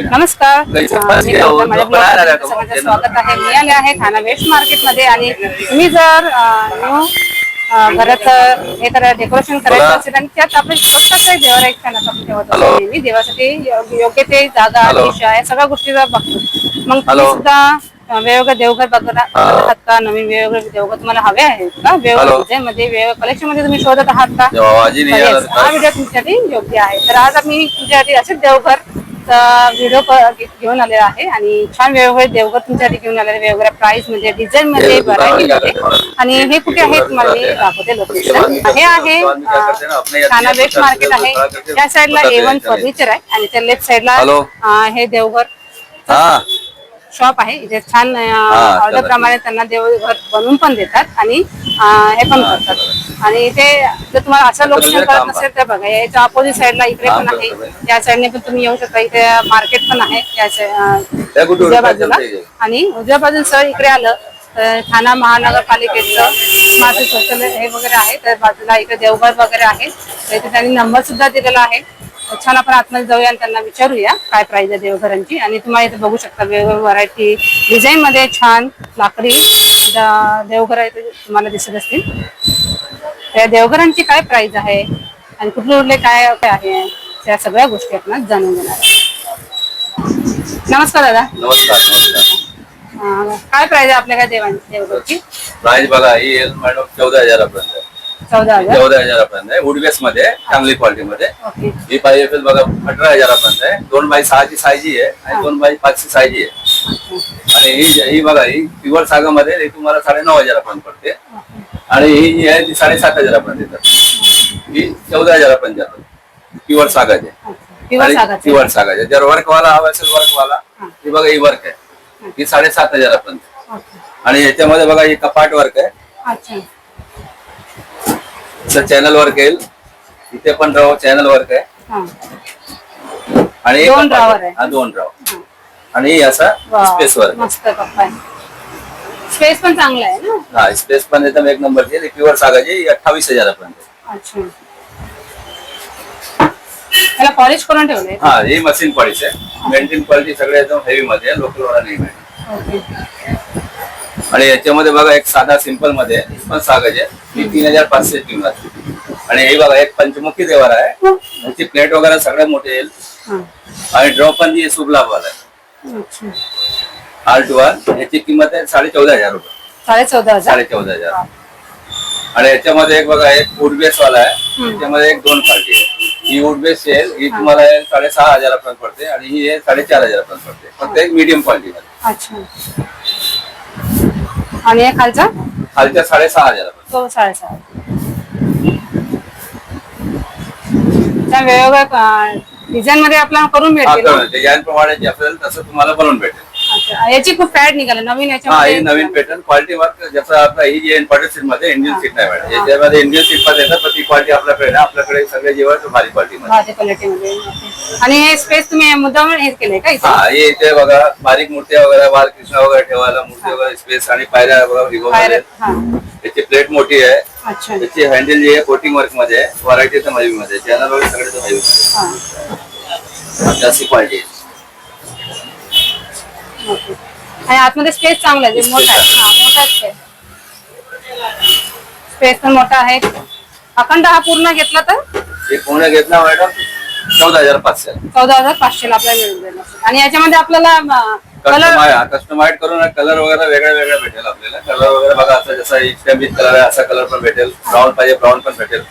नमस्कार मी माझ्या स्वागत आहे मी आले आहे ठाणा वेस्ट मार्केटमध्ये आणि तुम्ही जर न्यू घरात हे करा डेकोरेशन करायचं. असेल आणि त्यात आपण स्वतःच एक छान ठेवत. असतो नेहमी देवासाठी योग्य ते जागा. दिशा या सगळ्या गोष्टीचा बघतो मग. सुद्धा अं, वेगवेगळं देवघर बघत. आहात का नवीन वेगवेगळे देवघर तुम्हाला हवे आहेत का. वेगवेगळ्या वेगवेगळ्या कलेक्शनमध्ये तुम्ही शोधत आहात का हा? व्हिडिओ तुमच्यासाठी योग्य आहे तर आज आम्ही तुमच्यासाठी असेच देवघर व्हिडिओ घेऊन आलेला आहे आणि छान वेगवेगळे देवघर तुमच्यासाठी घेऊन आलेले वेगवेगळ्या प्राइसमध्ये डिझाईन मध्ये. व्हरायटी. आणि हे कुठे आहे तुम्हाला मी दाखवते लोकेशन हे आहे. ठाणा वेस्ट मार्केट आहे. त्या साईडला ए वन फर्निचर आहे आणि त्या लेफ्ट साईडला हे देवघर. शॉप आहे. इथे छान ऑर्डर प्रमाणे त्यांना देवघर बनवून पण देतात आणि हे पण करतात. आणि इथे जर तुम्हाला असं लोकेशन काम नसेल तर बघा याच्या अपोजिट साईडला इकडे पण आहे. करतो. या साईडने पण तुम्ही येऊ शकता. इथे मार्केट पण आहे. या उजव्या बाजूला? आणि उजव्या बाजूला सर इकडे आलं तर ठाणा महानगरपालिकेचं माझं शौचालय हे वगैरे आहे. तर बाजूला इकडे देवघर वगैरे आहे. तर इथे त्यांनी नंबर सुद्धा दिलेला आहे. छान आपण आतमध्ये जाऊया आणि त्यांना विचारूया काय प्राइस आहे देवघरांची. आणि तुम्हाला इथे बघू शकता वेगवेगळ्या व्हरायटी डिझाईन मध्ये छान लाकडी देवघर ते तुम्हाला दिसत असतील. त्या देवघरांची काय प्राइस आहे आणि कुठले कुठले काय काय आहे त्या सगळ्या गोष्टी आपण जाणून घेणार नमस्कार दादा. नमस्कार काय प्राइस आहे आपल्या काय देवांची देवघरची? प्राइस बघा ही चौदा हजारापर्यंत. चौदा हजार. चौदा हजारापर्यंत आहे. वुडबेस मध्ये चांगली क्वालिटी मध्ये. ही पाहिजे असेल बघा अठरा हजारापर्यंत आहे. दोन बाय सहाची सायजी आहे आणि दोन बाय पाचची सायजी आहे. आणि ही ही बघा ही प्युअर सागामध्ये ही तुम्हाला साडे नऊ हजारापर्यंत पडते. आणि ही जी आहे ती साडेसात हजारापर्यंत येतात. ही चौदा हजारापर्यंत जातात. प्युअर सागाचे. किंवा आणि सागाचे. प्युअर सागाचे. जर वर्क वाला हवा असेल वर्क वाला ही बघा ही वर्क आहे. ही साडेसात हजारापर्यंत. आणि याच्यामध्ये बघा ही कपाट वर्क आहे. अच्छा चॅनल वर्क येईल. इथे पण राव चॅनल वर्क आहे. हा. आणि एक दोन drawer आहे. हा दोन हा. आणि असा वा, स्पेस वर्क मस्त कप्पा आहे. स्पेस पण चांगला आहे ना? हा स्पेस पण एकदम एक नंबरची प्युअर सागाची अठ्ठावीस हजारापर्यंत अच्छा. त्याला पॉलिश करून ठेवलंय? हा ही मशीन क्वालिटी आहे. मेंटेन क्वालिटी सगळे एकदम हेवी मध्ये लोकल वाला नाही ओके. आणि याच्यामध्ये बघा एक साधा सिंपलमध्ये पण सागाची आहे. ही तीन हजार पाचशे किंमत आणि हे बघा एक पंचमुखी देवार आहे. याची प्लेट वगैरे सगळ्यात मोठे येईल. आणि ड्रॉ पण जी सुबलाभ वाला आहे. अच्छा. आर्ट वन याची किंमत आहे साडे चौदा हजार रुपये. साडे चौदा हजार? साडे चौदा हजार. आणि याच्यामध्ये एक बघा एक वुडबेस वाला आहे त्याच्यामध्ये एक दोन पार्टी आहे. ही वुडबेस येईल ही तुम्हाला साडेसहा हजारापर्यंत पडते आणि ही साडेचार हजारापर्यंत पडते. फक्त एक मीडियम क्वालिटी आणि हे खालचा? खालच्या साडेसहा हजारापर्यंत. तो साडेसहा. त्या वेगवेगळ्या डिझाईन मध्ये आपल्याला करून भेटेल? डिझाईन प्रमाणे जे असेल तसं तुम्हाला बनवून भेटेल. अच्छा. याची खूप फॅड निघाली. नवीन हा याच्यामध्ये ही नवीन पॅटर्न क्वालिटी वर्क जसं आपला ही जी इम्पॉर्टंट सीटमध्ये इंडियन सीट नाही मॅडम याच्यामध्ये इंडियन सीटमध्ये येतात पण ती क्वालिटी आपल्याकडे नाही. आपल्याकडे सगळे जेवण भारी क्वालिटी मध्ये. भाजी क्वालिटीमध्ये ओके. आणि हे स्पेस तुम्ही मुद्दाम हे केलंय का इथे? हा इथे बघा बारीक मूर्त्या वगैरे बालकृष्ण वगैरे ठेवायला मूर्ती वगैरे स्पेस आणि पायऱ्या बघा रिगो हा. त्याची प्लेट मोठी आहे. अच्छा. त्याची हँडल जी आहे कोटिंग वर्कमध्ये व्हरायटी तर हेवी मध्ये. चॅनल वगैरे सगळे तर हेवी हा. जास्त क्वालिटी आहे. ओके. आणि आतमध्ये स्पेस चांगला आहे जे मोठा आहे. हा मोठा स्पेस स्पेस पण मोठा आहे. अखंड हा पूर्ण घेतला तर? हे पूर्ण घेतला मॅडम चौदा हजार पाचशे. चौदा हजार पाचशे आपल्याला मिळून जाईल. आणि याच्यामध्ये आपल्याला कलर कस्टमाइज करून कलर वगैरे वेगळ्या वेगळ्या भेटेल आपल्याला. कलर वगैरे बघा असं जसा स्टॅम्पिक कलर आहे असा कलर पण भेटेल. ब्राऊन पाहिजे ब्राऊन पण भेटेल.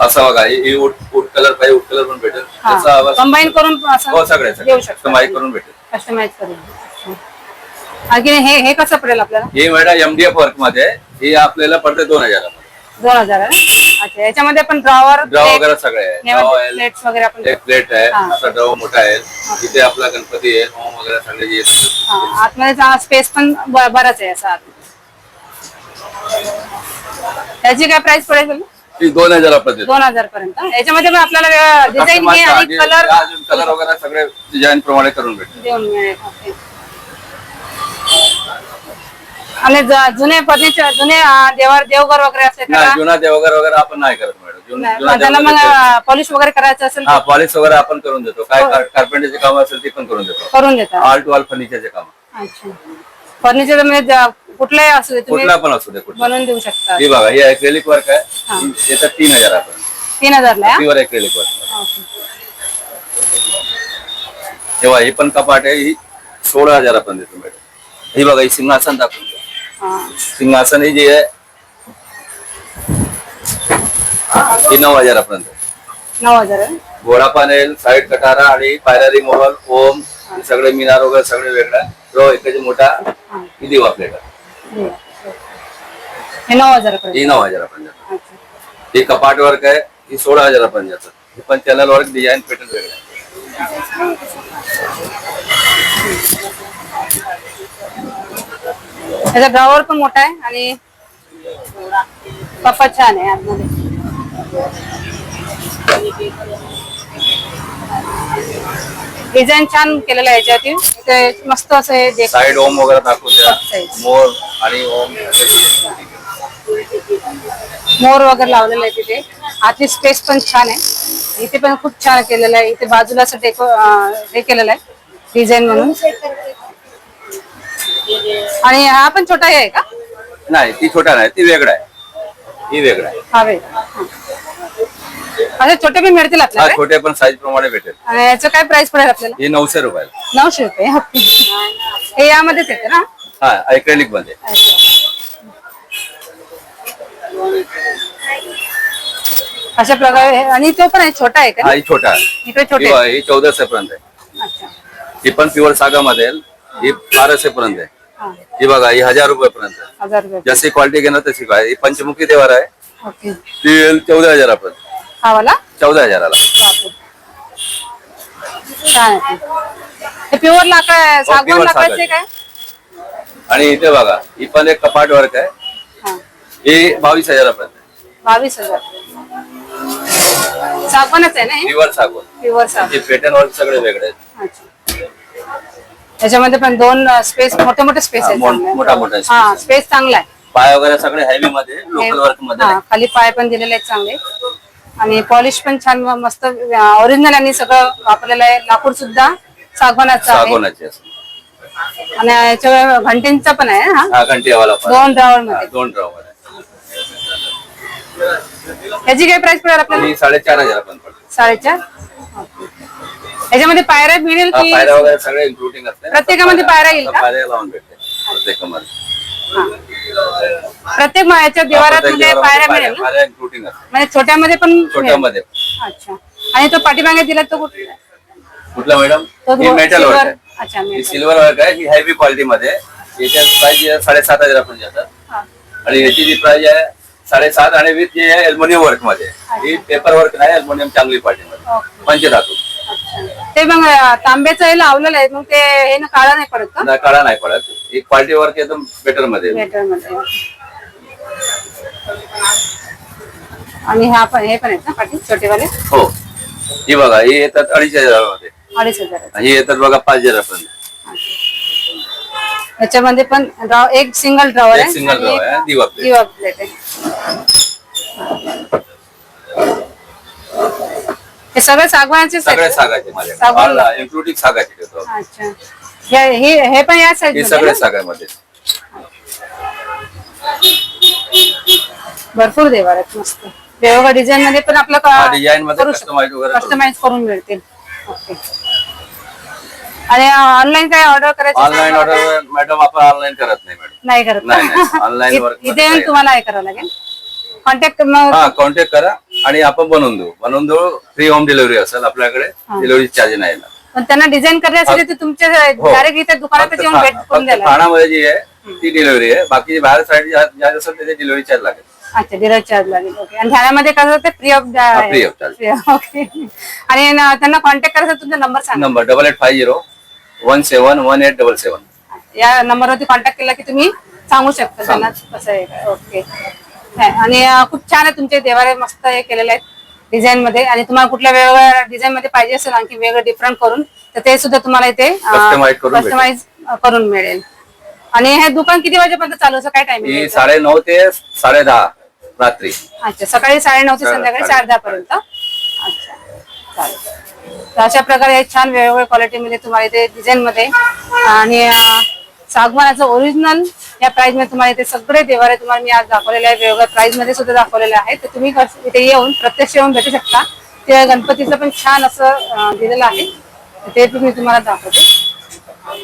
असं बघा ही वूड वूड कलर पाहिजे वूड कलर पण भेटेल. जसा हवा कंबाईन करून हो सगळे शकतो. कस्टमाइज करून भेटेल. कस्टमाइज करून. आणखी हे हे कसं पडेल आपल्याला? ही मॅडम एमडीएफ वर्कमध्ये. ही आपल्याला पडते दोन हजार. दोन हजार? अच्छा याच्यामध्ये पण ड्रॉवर ड्रॉ वगैरे सगळे आहे. प्लेट्स वगैरे आपण एक प्लेट आहे. हा. असा ड्रॉ मोठा आहे. इथे आपला गणपती आहे. होम वगैरे सगळे जे. हा, आतमध्ये स्पेस पण ब- बराच आहे असा. आत. त्याची काय प्राइस पडेल ती दोन हजारापर्यंत दोन हजार पर्यंत. याच्यामध्ये पण आपल्याला डिझाईन हे आणि कलर कलर वगैरे सगळे डिझाईन प्रमाणे करून भेटेल. देऊन मिळेल. आणि ज- जुने फर्निचर जुने अं, देवर देवघर वगैरे नाही त्याला जुना ते वगैरे आपण नाही करत मॅडम जुन- नाही, जुना मग त्याला देवघर मग आहे. पॉलिश वगैरे करायचं असेल हा पॉलिश वगैरे आपण करून देतो. काय कार्पेंटरचे काम असेल ते पण करून देतो करून देता ऑल टू ऑल फर्निचरचे काम अच्छा फर्निचर म्हणजे ज- कुठलंही असू दे तुम्ही कुठला पण असू दे कुठला बनवून देऊ शकता हे बघा हे अक्रेलिक वर्क. आहे त्याचं तीन हजार आपण तीन हजारला आहे, प्युअर अक्रेलिक वर्क. तेव्हा हे पण कपाट आहे ही सोळा हजारापर्यंत देतो मॅडम ही बघा ही सिंहासन दाखवून. सिंहासन ही जी आहे ही नऊ हजारापर्यंत नऊ हजार? घोडा पॅनेल साईड कटारा आणि पायरा रिमोव्हल ओम सगळे मिनार वगैरे सगळे वेगळं रो एकाची मोठा हे. हे नऊ हजारापर्यंत ही नऊ हजारापर्यंत अच्छा. ही कपाट वर्क आहे ही सोळा हजारापर्यंत जातं हे पण चॅनल वर्क डिझाईन पॅटर्न वेगळं. त्याचा ड्रॉवर पण मोठा आहे आणि कपाट छान आहे आतमध्ये. डिझाईन छान केलेलं आहे याच्यावरती. ते मस्त असं हे साईड ओम वगैरे दाखवून. मोर आणि ओम मोर वगैरे लावलेलं आहे तिथे. आतली स्पेस पण छान आहे. इथे पण खूप छान केलेलं आहे. इथे बाजूला असं डेको हे केलेलं आहे. डिझाईन म्हणून. आणि हा पण छोटा आहे का? नाही ती छोटा नाही ती वेगळा आहे. ही वेगळा आहे. हा वे असे छोटे पण मिळतील हा आपल्याला छोटे पण साईज प्रमाणे भेटेल. आणि याचं काय प्राइस पडेल आपल्याला? हे नऊशे रुपयाला. नऊशे रुपये ओके हे यामध्येच येते ना? हा अक्रेलिकमध्ये. अशा प्रकारे हे- आणि तो पण आहे छोटा आहे का? हा ही छोटा आहे. इकडे छोटे ही ही चौदाशे पर्यंत आहे. अच्छा. ही पण प्युअर सागा मध्ये आहे. ही बाराशे पर्यंत आहे हा। बघा ही हजार रुपये पर्यंत हजार रुपये जशी क्वालिटी घेणार तशी काय ही पंचमुखी देवर आहे ओके। ती येईल चौदा हजारापर्यंत हा। वाला? चौदा हजाराला बापरे. छान आहे ते. हे प्युअर लाकड आहे सागवान pure लाकडाचे सागाचे. काय आणि इथे बघा ही पण एक कपाट वर्क आहे. हा। ही बावीस हजारापर्यंत आहे. बावीस हजार। सागवानच आहे ना हे? प्युअर सागवान. प्युअर सागवान. हे पेटर्न वर्क सगळे वेगळे आहेत. अच्छा. त्याच्यामध्ये पण दोन स्पेस मोठे मोठे स्पेस आहेत. मोठा मोठा हा आहे. स्पेस चांगला आहे. पाय वगैरे सगळे हेवी मध्ये लोकल वर्कमध्ये. हा, खाली पाय पण दिलेले आहेत चांगले. आणि पॉलिश पण छान मस्त ओरिजिनल आणि सगळं वापरलेलं आहे. लाकूड सुद्धा सागवानाचं आहे. सागवानाचे असं. आणि याच्या घंटींचा पण आहे हा? हा दोन ड्रावर मध्ये दोन ड्रॉवर याची काय प्राइस पडेल आपल्याला? ही साडेचार पडते. साडेचार? याच्यामध्ये पायऱ्या मिळेल हा, की पायऱ्या वगैरे सगळे इन्क्लुडिंग असते प्रत्येकामध्ये पायऱ्या येईल का? पायऱ्या लावून भेटते प्रत्येकामध्ये. प्रत्येक याच्या देवारात प्रत्येक म्हणजे पायऱ्या मिळेल ना पायऱ्या इन्क्लुडिंग असते म्हणजे छोट्यामध्ये पण मिळेल. छोट्यामध्ये अच्छा आणि तो पाठीमागे दिला तो कुठला कुठला मॅडम तो ही मेटल वर्क आहे अच्छा ही metal. सिल्वर वर्क आहे ही हेवी क्वालिटी मध्ये आहे. याच्यात प्राइस साडेसात हजारापर्यंत जातात हा. आणि याची जी प्राइस आहे साडेसात आणि विथ जे आहे अल्युमिनियम वर्कमध्ये आहे. ही पेपर वर्क नाही अल्युमिनियम चांगली क्वालिटी मध्ये. पंचधातू. ते मग तांब्याचं हे लावलेलं आहे मग ते हे ना काळा नाही पडत का? ना काळा नाही पडत. ही क्वालिटी वर्क एकदम बेटरमध्ये आणि हा पण हे पण आहेत ना पाठी छोटेवाले? हो. ही बघा ही येतात अडीच हजारामध्ये. अडीच हजार ही येतात बघा पाच हजारापर्यंत. याच्यामध्ये पण ड्रॉ एक सिंगल ड्रॉवर एक आहे सिंगल आणि ड्रॉ आहे दिवा plate. दिवा आहे. हे सगळे सागवानाचेच सगळे आहेत सागाचे माझ्या. इन्क्लुडिंग सागाचे अच्छा. हे हे- हे पण या साईज हे सगळे सागामध्ये भरपूर देवार आहेत मस्त. वेगवेगळ्या डिझाईन मध्ये पण आपलं design मध्ये customize वगैरे. कस्टमाइज करून मिळतील. ओके आणि ऑनलाईन काय ऑर्डर करायचं ऑनलाईन ऑर्डर मॅडम आपण ऑनलाईन करत नाही मॅडम नाही करत. नाही. Online मध्ये इथे येऊन. तुम्हाला हे करावं लागेल. कॉन्टॅक्ट मग हा कॉन्टॅक्ट करा. आणि आपण बनवून देऊ. बनवून देऊ फ्री होम डिलिव्हरी असेल आपल्याकडे डिलिव्हरी चार्ज नाही येणार. पण त्यांना डिझाईन करण्यासाठी ते तुमच्या हो. डायरेक्ट इथे दुकानातच फक्त येऊन भेट करून फक्त द्यायला. ठाण्यामध्ये जी आहे ती डिलिव्हरी आहे. बाकी बाहेर साईड ज्या असेल त्याचे डिलिव्हरी चार्ज लागेल. अच्छा डिलर चार्ज लागेल. ओके आणि ठाण्यामध्ये कसं ते free of free of charge. Okay आणि न- त्यांना कॉन्टॅक्ट करायचा तुमचा नंबर सांगा. Number double eight five zero one seven one eight double seven या नंबरवरती कॉन्टॅक्ट केला की तुम्ही सांगू शकता. त्यांना कसं आहे. ओके आणि खूप छान आहे तुमचे देवारे मस्त हे केलेले आहेत डिझाईन मध्ये आणि तुम्हाला कुठल्या वेगवेगळ्या डिझाईन मध्ये पाहिजे असेल आणखी वेगळं डिफरंट करून तर ते सुद्धा तुम्हाला इथे. कस्टमाइज करून मिळेल. आणि हे दुकान किती वाजेपर्यंत चालू असं काय टायमिंग साडे नऊ ते साडे दहा रात्री. अच्छा सकाळी साडेनऊ ते संध्याकाळी साडे दहा पर्यंत अच्छा चालेल. तर अशा प्रकारे हे छान वेगवेगळ्या क्वालिटीमध्ये तुम्हाला इथे डिझाईन मध्ये आणि सागवानाचं ओरिजिनल या प्राइसमध्ये तुम्हाला इथे सगळे देवारे तुम्हाला मी आज दाखवलेले आहे. वेगवेगळ्या प्राइसमध्ये सुद्धा दाखवलेले आहे तर तुम्ही इथे येऊन प्रत्यक्ष येऊन भेटू शकता. ते गणपतीचं पण छान असं दिलेलं आहे. ते पण मी तुम्हाला दाखवते.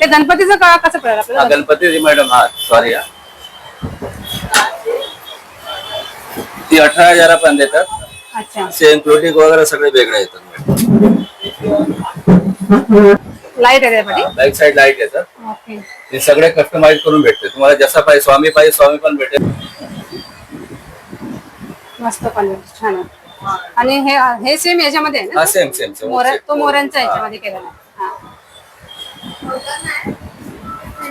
ते गणपतीचं का कसं पडेल आपल्याला? गणपती मॅडम हा सॉरी ती अठरा हजारापर्यंत येतात अच्छा. से इन्क्लुडिंग वगैरे सगळे वेगळे येतात लाइट आहे त्यासाठी बॅक साईड लाइट येतात. ओके ते सगळे कस्टमाइज करून भेटते. तुम्हाला जसा पाहिजे स्वामी पाहिजे स्वामी पण भेटेल. मस्त क्वालिटी छान आहे. आणि हे हे सेम याच्यामध्ये आहे हा ना सेम सेम सेम मोर तो मोऱ्यांचा याच्यामध्ये केलेला. आहे हा.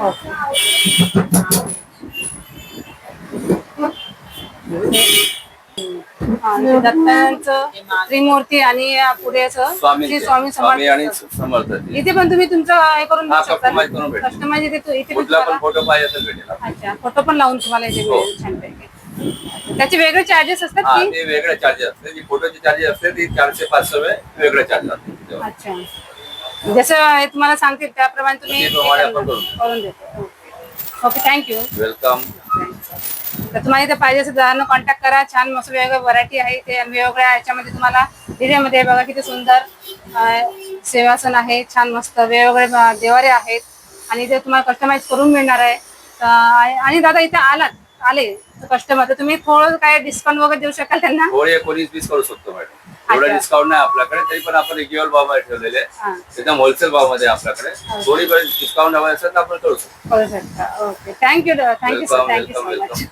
ओके. हा, आणि दत्तांचं त्रिमूर्ती आणि पुढे स्वामी श्री स्वामी स्वामी आणि समर्थ समर्थ ते. इथे पण तुम्ही तुमचं हे करून हा, देऊ शकता customize करून भेटेल. कस्टमाइज इथे तू- इथे पण कुठला पण तुम्हाला- फोटो पाहिजे असेल भेटेल अच्छा फोटो पण लावून तुम्हाला इथे हो. मिळेल छानपैकी. त्याचे वेगळे चार्जेस असतात हा की? ते वेगळे चार्जेस असते जी फोटोचे चार्जेस असते ती चारशे पाचशे रुपये वेगळे चार्ज असते अच्छा. जसं हे तुम्हाला सांगतील त्याप्रमाणे तुम्ही हे त्याप्रमाणे आपण करून करू. करून देतो. ओके. थँक्यू वेलकम तर तुम्हाला इथे पाहिजे असेल जणांना कॉन्टॅक्ट करा. छान मस्त वेगवेगळ्या व्हरायटी आहे ते वेगवेगळ्या याच्यामध्ये तुम्हाला डिझाईनमध्ये बघा किती सुंदर सेवासन आहे. छान मस्त वेगवेगळे देवारे आहेत. आणि ते तुम्हाला कस्टमाइज करून मिळणार आहे. आणि दादा इथे आलात आले कस्टमर तर तुम्ही थोडं काय डिस्काउंट वगैरे देऊ शकाल त्यांना? थोडे एकोणीस वीस करू शकतो मॅडम. डिस्काउंट नाही आपल्याकडे तरी पण आपण रिग्युअर भाव ठेवलेले हा. आहे एकदम होलसेल भावामध्ये आपल्याकडे. थोडी डिस्काउंट हवं असेल तर आपण करू शकतो. Okay thank you thank you thank you so much.